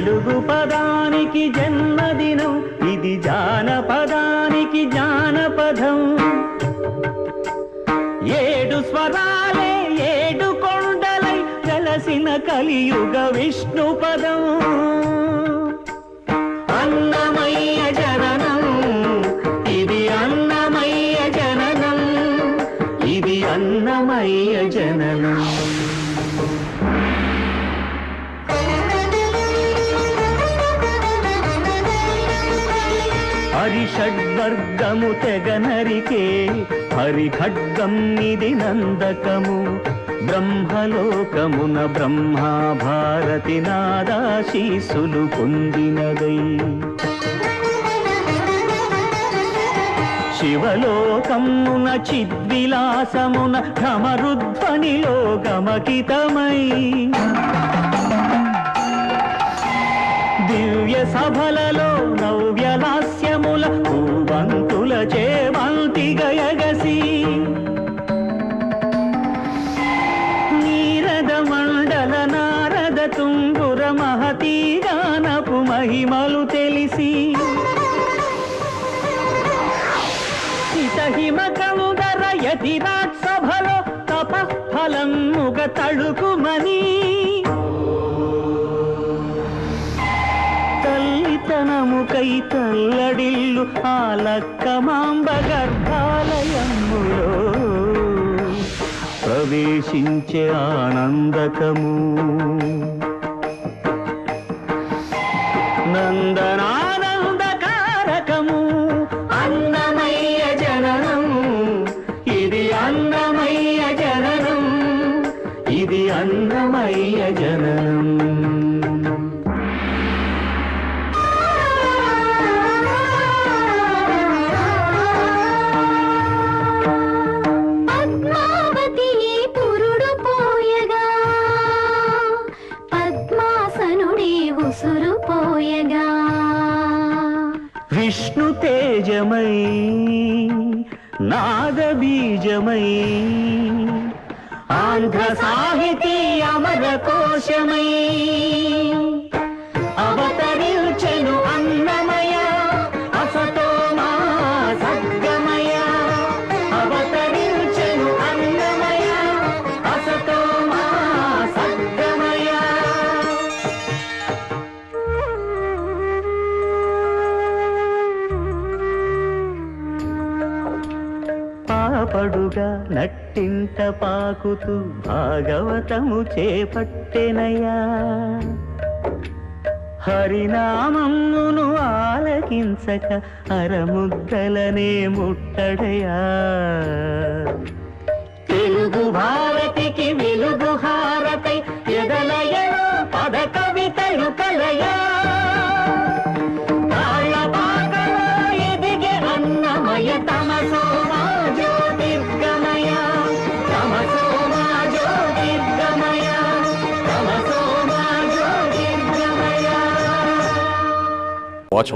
తెలుగు పదానికి జన్మదినం ఇది జానపదానికి జానపదం ఏడు స్వరాలే ఏడు కొండలై కలసిన కలియుగ విష్ణు పదం. జననం ఇది అన్నమయ్య జననం. హరి షడ్వర్గము హరిషడ్వర్గము తెగనరికే హరిఖడ్గం నిధి నందకము. బ్రహ్మలోకమున బ్రహ్మా భారతి నాదాశీసులు పొందినదై. శివలోకమున చిద్విలాసమున భ్రమరుధ్వనిలో గమకితమై. దివ్య సభలలో నవ్యలాస్ నవ్యలాస్యముల పూవంతుల చేమంతి గయగసి నీరద మండల నారద తుంగుర మహతీ గానపు మహిమలు తెలిసి. హితహిమ కందర యతిరాట్ సభలో తపఫలం ముగ తడుకుమనీ. కై తల్లడిల్లు ఆ లక్కమాంబ గర్భాలయములో ప్రవేశించే ఆనందకము. నందనానందకారకము. అన్నమయ్య జననం. ఇది అన్నమయ్య జననం. ఇది అన్నమయ్య జననం. విష్ణు తేజమై నాగబీజమై ఆంధ్ర సాహితీ అమర కోశమై. పాపడుగా నట్టింట పాకుతూ భాగవతము చేపట్టెనయా హరినామమును ఆలకించక అరముద్దలనే ముట్టడయా తెలుగు భారతికి వెలుగు హారతై ఎదలయలో పద కవితలు కలయా.